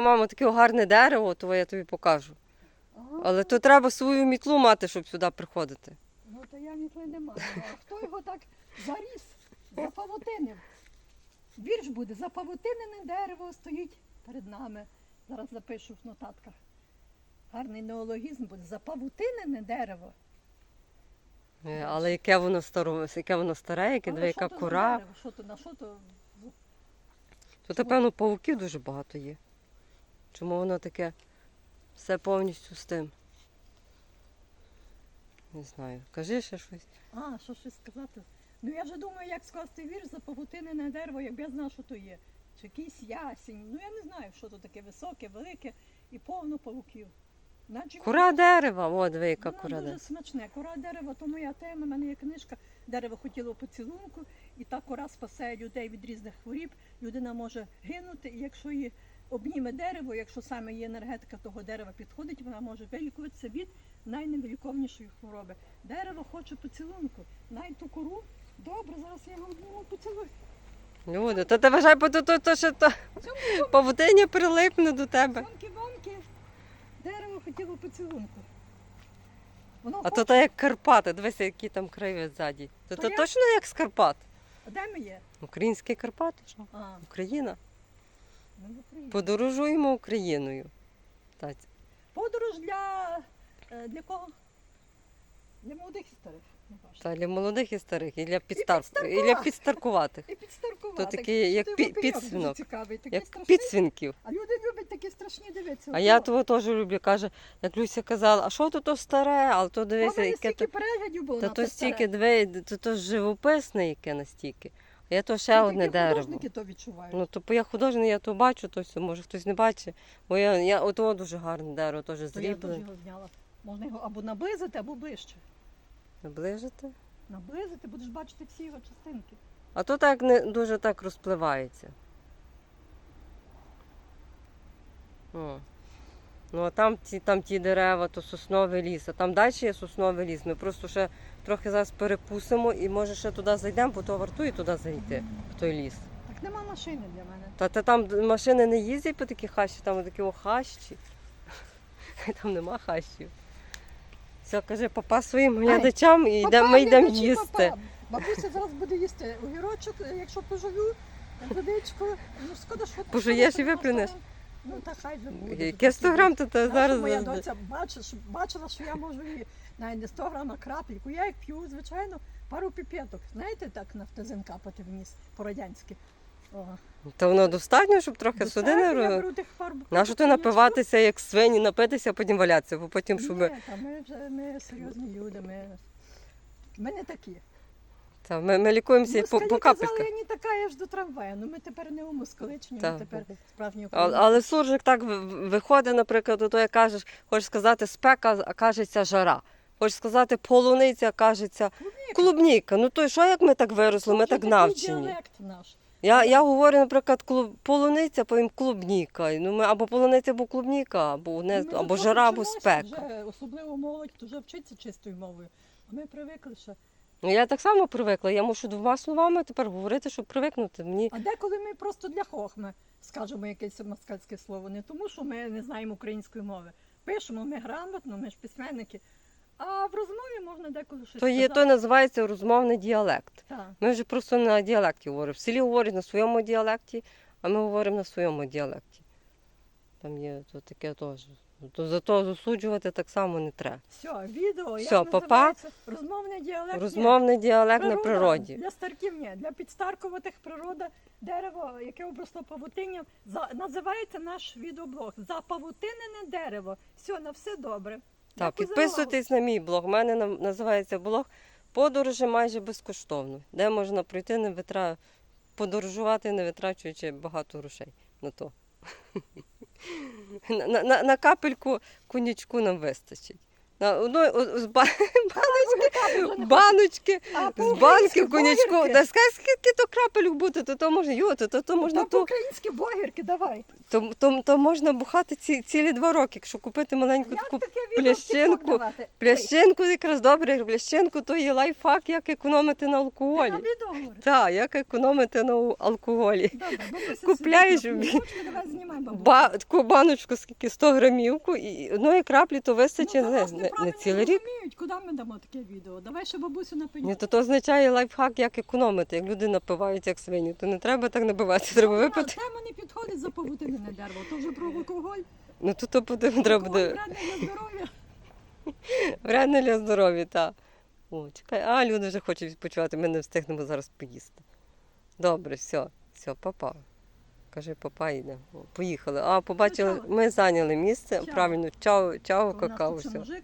Мамо, таке гарне дерево, то я тобі покажу. Ага. Але то треба свою мітлу мати, щоб сюди приходити. Ну то я ніколи не маю. А хто його так заріс, запавутинив? Вірш буде, запавутинене дерево стоїть перед нами. Зараз запишу в нотатках. Гарний неологізм буде. Запавутинене дерево. Е, Але яке воно старо, яке воно старе, яке Але що яка кора. дерево? Що то, на що то? Тут, напевно, павуків дуже багато є. Чому воно таке все повністю з тим? Не знаю. Кажи ще щось. А, що щось сказати? Ну я вже думаю, як скласти вірш за павутинене дерево, якби я знала, що то є. Чи якийсь ясінь. Ну я не знаю, що то таке високе, велике і повно павуків. Наче Кора дерева, о, диви, яка Воно кора дуже дерева. смачне. Кора дерева, то моя тема. У мене є книжка Дерево хотіло поцілунку, і та кора спасає людей від різних хворіб. Людина може гинути, і якщо її обніме дерево, якщо саме її енергетика того дерева підходить, вона може вилікуватися від найневиліковнішої хвороби. Дерево хоче поцілунку. Най ту кору. Добре, зараз я вам обніму поцілую. Люди, то ти вважай, бо то, то, то, що то павутиння прилипне до тебе. Цьомки-бомки. Дерево хотіло поцілунку. Воно А хоче. то так як Карпати, дивися, які там краєвид ззаді. То, То то я- точно як з Карпат. А де ми є? Українські Карпати, що? А, Україна. Подорожуємо Україною. Так. Подорож для, е, для кого? Для молодих і старих. Та для молодих і старих, і для підстар... і підстаркуватих. для підстаркуватих. І підстаркувати. То такі, як пі- підсвінок, цікавий, такий Як страшний. підсвінків. А люди люблять такі страшні дивитися. А я того теж люблю. Каже, як Люся казала, а що то то старе, але то дивися, яке то. переглядів було Та то стільки диви, то, то живописне яке настільки. А я то ще Це одне дерево. художники то відчувають. Ну, то бо я художник, я то бачу, то все, може хтось не бачить. Бо я, я ото дуже гарне дерево, теж то я його зняла. Можна його або наблизити, або ближче. Наближити. Наблизити, будеш бачити всі його частинки. А то так не дуже так розпливається. О. Ну, а там ті, там ті дерева, то сосновий ліс, а там далі є сосновий ліс. Ми просто ще трохи зараз перепустимо і може ще туди зайдемо, бо то вартує туди зайти, в той ліс. Так нема машини для мене. Та, та там машини не їздять по такій хащі, там такі о хащі. Там нема хащів. Все, каже, папа своїм глядачам і йдемо, ми йдемо глядачі, їсти. папа. Бабуся зараз буде їсти огірочок, якщо пожую, водичку. Ну, шкода, що Пожуєш і стара. Ну, та хай же буде. Яке 100 грам, то, Наша зараз. моя доця бачиш, бачила, що я можу її навіть не 100 грам, а крапельку. Я як п'ю, звичайно, пару піпеток. Знаєте, так нафтазин капати вниз по-радянськи. Та воно достатньо, щоб трохи достатньо, судини. я беру тих пару Нащо ти напиватися, як свині, напитися, а потім валятися, бо потім, щоб. Ні, та ми вже ми серйозні люди. Ми, ми не такі. Та, ми, ми лікуємося по, Москалі по казали, капельках. я не така, я ж до трамвая. Ну ми тепер не у москаличні, Так. ми тепер справжні українці. але суржик так в- виходить, наприклад, то як кажеш, хочеш сказати спека, а кажеться жара. Хочеш сказати полуниця, а кажеться Клубніка. клубніка. Ну то й що, як ми так виросли, ми так такий навчені. діалект наш. Я, я говорю, наприклад, клуб, полуниця, потім клубніка. Ну, ми або полуниця, або клубніка, або, не, Ми або жара, або вчимося, спека. Вже, особливо молодь, вже вчиться чистою мовою. А ми привикли ще. Я так само привикла. Я мушу двома словами тепер говорити, щоб привикнути. Мені А деколи ми просто для хохми скажемо якесь москальське слово, не тому, що ми не знаємо української мови. Пишемо ми грамотно, ми ж письменники. А в розмові можна деколи щось то є, сказати. то називається розмовний діалект. Так. Ми вже просто на діалекті говоримо. В селі говорять на своєму діалекті, а ми говоримо на своєму діалекті. Там є то таке теж. То зато засуджувати так само не треба. Все, відео, Всьо, як папа. називається? Розмовний діалект. Розмовний діалект на природі. Для старків ні. Для підстаркуватих природа, дерево, яке обросло павутинням, за, називається наш відеоблог. Запавутинене дерево. Все, на все добре. Так, Дякую за підписуйтесь на мій блог. У мене на- називається блог Подорожі майже безкоштовно, де можна пройти, не витра... подорожувати, не витрачуючи багато грошей на то. На, на, на капельку конячку нам вистачить. Одної з ба- Баночки. баночки, А з по-українськи конячку. Да скажи, скільки то крапель буде, то то можна, йо, то, то, то можна Та ту, по-українськи богірки, давай. то, то, то можна бухати ці, цілі два роки, якщо купити маленьку Як таку таке відео в плящинку, TikTok давати? плящинку, якраз добре, плящинку, то є лайфхак, як економити на алкоголі. відео. Так, як економити на алкоголі. Добре, Купляєш давай знімай бабусю. Ба, таку баночку, скільки 100 грамівку, і одної краплі то вистачить Ну, не, нас не, не неправильно цілий рік. розуміють, Куди ми дамо таке відео? Давай ще бабусю на Ні, то, то означає лайфхак, як економити. Як люди напивають, як свині, то не треба так набивати, треба випити. Тема не підходить за павутинне дерево. То вже про алкоголь. Ну то, то потім треба Алкоголь буде вредний для здоров'я. вредно для здоров'я, так. О, чекай, а люди вже хочуть відпочивати, ми не встигнемо зараз поїсти. Добре, все, все, папа. Кажи, папа йде. О, Поїхали. А, побачили, ми зайняли місце. Чао. Правильно, чао, чао, У нас какао, тут ще все. мужик